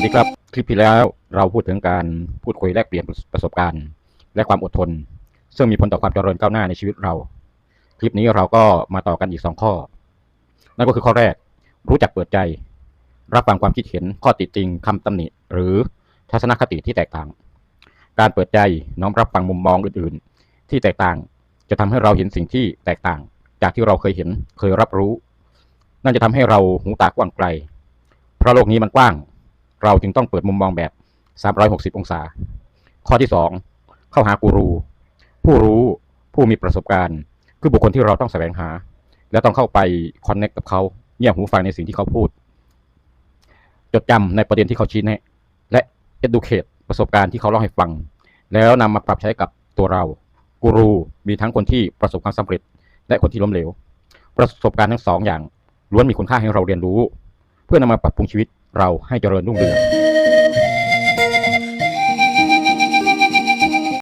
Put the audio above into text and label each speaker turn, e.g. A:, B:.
A: ัสดีครับ คลิปที่แล้วเราพูดถึงการพูดคุยแลกเปลี่ยนประสบการณ์ และความอดทน ซึ่งมีผลต่อความเจริญก้าวหน้าในชีวิตเรา คลิปนี้เราก็มาต่อกันอีกสองข้อ นั่นก็คือข้อแรก รู้จักเปิดใจ รับฟังความคิดเห็นข้อติจริงคำตำหนิ หรือทัศนคติที่แตกต่าง การเปิดใจน้อมรับฟังมุมมองอื่นๆ ที่แตกต่างจะทำให้เราเห็นสิ่งที่แตกต่าง จากที่เราเคยเห็นเคยรับรู้ นั่นจะทำให้เราหูตากว้างไกล เพราะโลกนี้มันกว้าง เราจึงต้องเปิดมุมมองแบบ 360 องศา ข้อที่ 2 เข้าหากูรู ผู้รู้ผู้มีประสบการณ์ คือบุคคลที่เราต้องแสวงหา และต้องเข้าไปคอนเน c t กับเขาเงี่ยหูฟังในสิ่งที่เขาพูด จดจำในประเด็นที่เขาชี้แนะและ educate ประสบการณ์ที่เขาเล่าให้ฟัง แล้วนำมาปรับใช้กับตัวเรากูรูมีทั้งคนที่ประสบความสำเร็จ และคนที่ล้มเหลว ประสบการณ์ทั้งสองอย่างล้วนมีคุณค่าให้เราเรียนรู้ เพื่อนำมาปรับปรุงชีวิตเราให้เจริญรุ่งเรือง